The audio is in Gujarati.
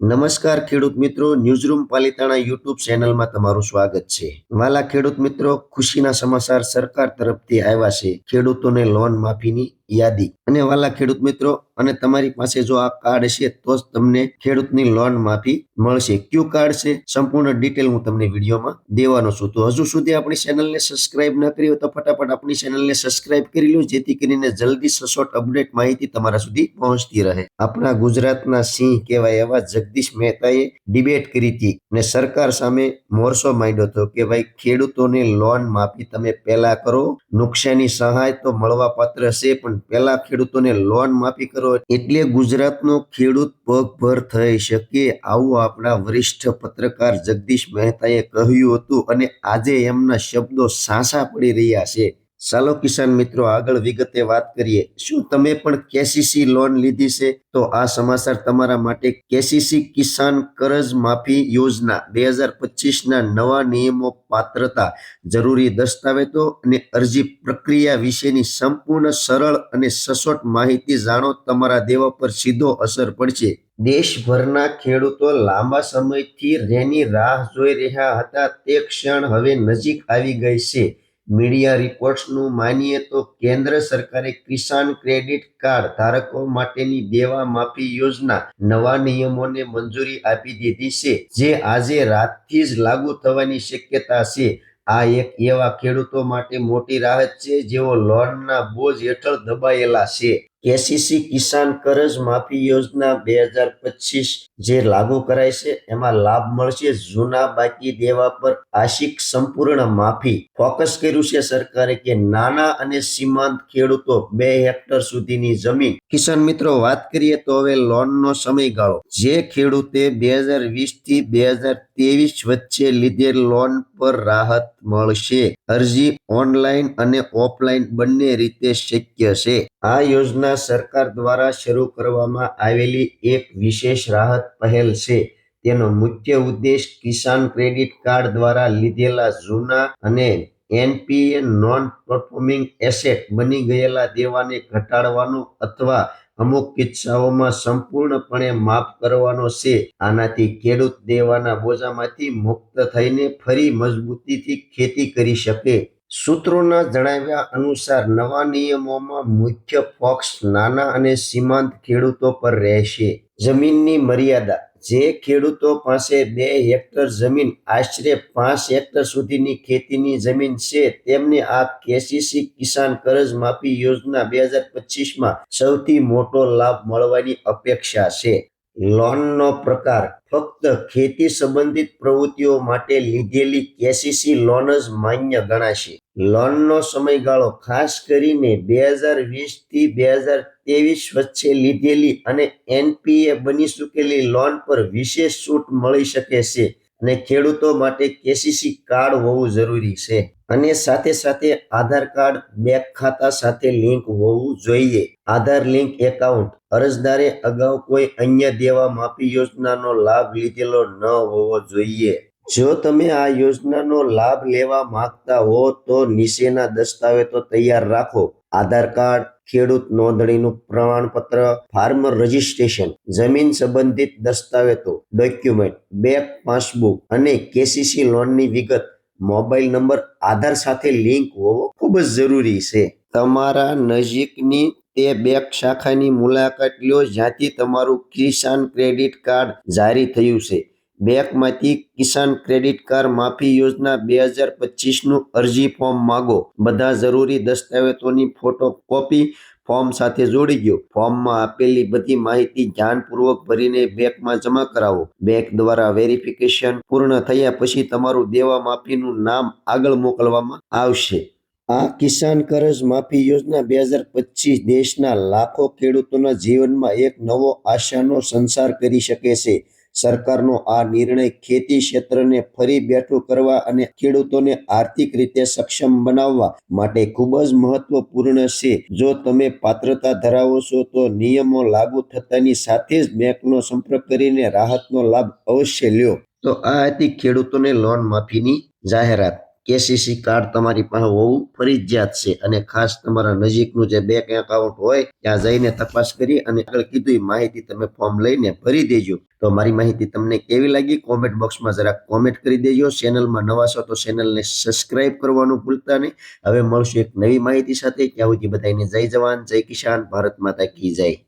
નમસ્કાર ખેડૂત મિત્રો ન્યૂઝરૂમ પાલિતાણા યુટ્યુબ ચેનલમાં તમારું સ્વાગત છે. વાલા ખેડૂત મિત્રો, ખુશીના સમાચાર સરકાર તરફથી આવ્યા છે. ખેડૂતોને લોન માફીની યાદી. અને વાલા ખેડૂત મિત્રો, અને તમારી પાસે જો આ કાર્ડ છે, તો જ તમને ખેડૂતની લોન માફી મળશે. કયું કાર્ડ છે, સંપૂર્ણ ડિટેલ હું તમને વિડીયોમાં દેવાનો છું. તો હજુ સુધી આપણી ચેનલને સબસ્ક્રાઇબ ન કરી હોય તો ફટાફટ આપણી ચેનલને સબસ્ક્રાઇબ કરી લો, જેથી કરીને જલ્દી સશોટ અપડેટ માહિતી તમારા સુધી પહોંચતી રહે. આપણા ગુજરાતના સિંહ કહેવાય એવા જગદીશ મહેતાએ ડિબેટ કરી હતી અને સરકાર સામે મોરસો માંડ્યો હતો કે ભાઈ, ખેડૂતોને લોન માફી તમે પહેલા કરો, નુકસાની સહાય તો મળવા પાત્ર છે, પણ પહેલા ખેડૂતોને લોન માફી કરો એટલે ગુજરાતનો ખેડૂત પગભર થઈ શકે આવું આપણા વરિષ્ઠ પત્રકાર જગદીશ મહેતાએ કહ્યું હતું અને આજે એમના શબ્દો સાસા પડી રહ્યા છે. ચાલો કિસાન મિત્રો, આગળ વિગતે વાત કરીએ. શું તમે પણ કેસીસી લોન લીધી છે? તો આ સમાચાર તમારા માટે કેસીસી કિસાન કરજ માફી યોજના બે હજાર પચીસના નવા નિયમો પાત્રતા, જરૂરી દસ્તાવેજો અને અરજી પ્રક્રિયા વિશેની સંપૂર્ણ, સરળ અને સચોટ માહિતી જાણો. તમારા દેવા પર સીધો અસર પડશે. દેશભરના ખેડૂતો લાંબા સમયથી રેની રાહ જોઈ રહ્યા હતા. તે ક્ષણ હવે નજીક આવી ગઈ છે. મીડિયા રિપોર્ટ્સનું માનીએ તો કેન્દ્ર સરકારે કિસાન ક્રેડિટ કાર્ડ ધારકો માટેની દેવા માફી યોજના નવા નિયમોને મંજૂરી આપી દીધી છે, જે આજે રાતથી જ લાગુ થવાની શક્યતા છે. આ એક એવા ખેડૂતો માટે મોટી રાહત છે, જેઓ લોનના બોજ હેઠળ દબાયેલા છે. કેસીસી કિસાન કરજ માફી યોજના બે હજાર પચીસ જે લાગુ કરાય છે, એમાં લાભ મળશે. જૂના બાકી દેવા પર આશિક સંપૂર્ણ માફી. ફોકસ કર્યું છે સરકારે કે નાના અને સીમાંત ખેડૂતો બે હેક્ટર સુધીની જમીન. કિસાન મિત્રો, વાત કરીએ તો હવે લોનનો સમયગાળો. જે ખેડૂતે બે હજાર વીસથી બે હજાર ત્રેવીસ વચ્ચે લીધેલ લોન પર રાહત મળશે. અરજી ઓનલાઈન અને ઓફલાઈન બંને રીતે શક્ય છે. આ યોજના સરકાર દ્વારા શરૂ કરવામાં આવેલી એક વિશેષ રાહત પહેલ છે. તેનો મુખ્ય ઉદ્દેશ કિસાન ક્રેડિટ કાર્ડ દ્વારા લીધેલા જૂના અને એનપીએ નોન પરફોર્મિંગ એસેટ બની ગયેલા દેવાને ઘટાડવાનો અથવા અમુક કિસ્સાઓમાં સંપૂર્ણપણે માફ કરવાનો છે. આનાથી ખેડૂત દેવાના બોજામાંથી મુક્ત થઈને ફરી મજબૂતીથી ખેતી કરી શકે. સૂત્રોના જણાવ્યા અનુસાર નવા નિયમોમાં મુખ્ય ફોક્સ નાના અને સીમાંત ખેડૂતો પર રહેશે. જમીનની મર્યાદા. જે ખેડૂતો પાસે બે હેક્ટર જમીન, આશરે પાંચ હેક્ટર સુધીની ખેતીની જમીન છે, તેમને આ કેસીસી કિસાન કરજ માફી યોજના બે હજાર પચીસમાં સૌથી મોટો લાભ મળવાની અપેક્ષા છે. લોનનો પ્રકાર ફક્ત ખેતી સંબંધિત પ્રવૃત્તિઓ માટે લીધેલી કેસીસી લોન જ માન્ય ગણાશે. લોનનો સમયગાળો ખાસ કરીને બે હજાર વીસથી બે હજાર ત્રેવીસ વચ્ચે લીધેલી અને એનપીએ બની ચૂકેલી લોન પર વિશેષ છૂટ મળી શકે છે અને ખેડૂતો માટે કેસીસી કાર્ડ હોવું જરૂરી છે. અને સાથે સાથે આધાર કાર્ડ, બેંક ખાતા સાથે લિંક હોવું જોઈએ. આધાર લિંક એકાઉન્ટ, અરજદારે અગાઉ કોઈ અન્ય દેવા માફી યોજનાનો લાભ લીધેલો ન હોવો જોઈએ. જો તમે આ યોજનાનો લાભ લેવા માંગતા હો તો નીચેના દસ્તાવેજો તૈયાર રાખો. આધાર કાર્ડ, ખેડૂત નોંધણીનું પ્રમાણપત્ર ફાર્મર રજિસ્ટ્રેશન, જમીન સંબંધિત દસ્તાવેજો, ડોક્યુમેન્ટ, બેંક પાસબુક અને કેસીસી લોનની વિગત મોબાઈલ નંબર, આધાર સાથે લિંક હોવો ખૂબ જ જરૂરી છે. તમારા નજીકની તે બેંક શાખાની મુલાકાત લ્યો જ્યાંથી તમારું કિસાન ક્રેડિટ કાર્ડ જારી થયું છે. બેંકમાંથી કિસાન ક્રેડિટ કાર્ડ માફી યોજના બે હજાર પચીસનું અરજી ફોર્મ માગો. બધા જરૂરી દસ્તાવેજોની ફોટો કોપી ફોર્મ સાથે જોડી ગયો. ફોર્મમાં આપેલી બધી માહિતી ધ્યાનપૂર્વક ભરીને બેંકમાં જમા કરાવો. બેંક દ્વારા વેરિફિકેશન પૂર્ણ થયા પછી તમારું દેવા માફીનું નામ આગળ મોકલવામાં આવશે. આ કિસાન કરજ માફી યોજના બે હજાર પચીસ દેશના લાખો ખેડૂતોના જીવનમાં એક નવો આશાનો સંસાર કરી શકે છે. સરકારનો આ નિર્ણય ખેતી ક્ષેત્રને ફરી બેઠું કરવા અને ખેડૂતોને આર્થિક રીતે સક્ષમ બનાવવા માટે ખૂબ જ મહત્વપૂર્ણ છે. જો તમે પાત્રતા ધરાવો છો, તો નિયમો લાગુ થતાની સાથે જ બેંકનો સંપર્ક કરીને રાહતનો લાભ અવશ્ય લ્યો. તો આ હતી ખેડૂતોને લોન માફીની જાહેરાત. કેસીસી કાર્ડ તમારી પાસે હોવું ફરજિયાત છે અને ખાસ તમારા નજીકનું જે બેંક એકાઉન્ટ હોય, ત્યાં જઈને તપાસ કરી અને આગળ કીધું માહિતી તમે ફોર્મ લઈને ભરી દેજો. તો મારી માહિતી તમને કેવી લાગી? કોમેન્ટ બોક્સમાં જરાક કોમેન્ટ કરી દેજો. ચેનલમાં નવા છો તો ચેનલને સબસ્ક્રાઇબ કરવાનું ભૂલતા નહીં. હવે મળશું એક નવી માહિતી સાથે. ત્યાં સુધી બધાને જય જવાન, જય કિસાન, ભારત માતા કી જય.